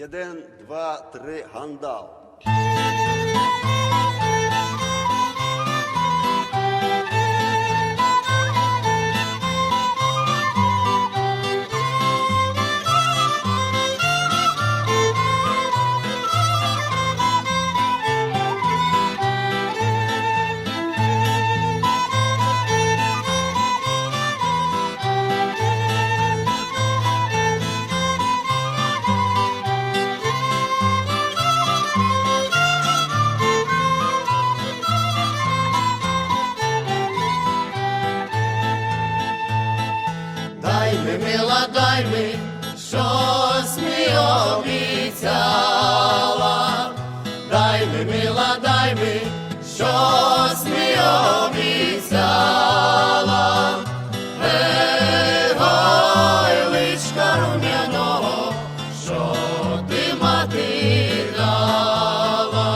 Один, два, три, гандал. Дай ми, мила, дай ми, щось ми обіцяла. Дай ми, мила, дай ми, щось ми обіцяла. Ей, ой, личка рум'яного, що ти мати дала.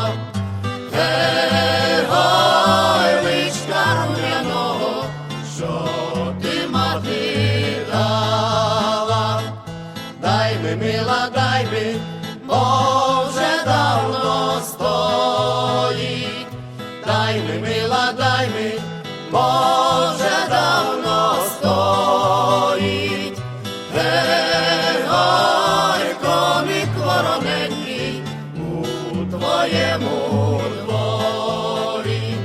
Ей, надай би, бо вже давно стоїть, дай ми, мила, дай ми, бо вже давно стоїть, Герой, комік вороненький у твоєму дворі.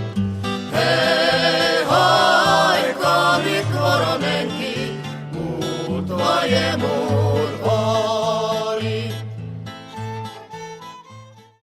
Герой, у твоєму.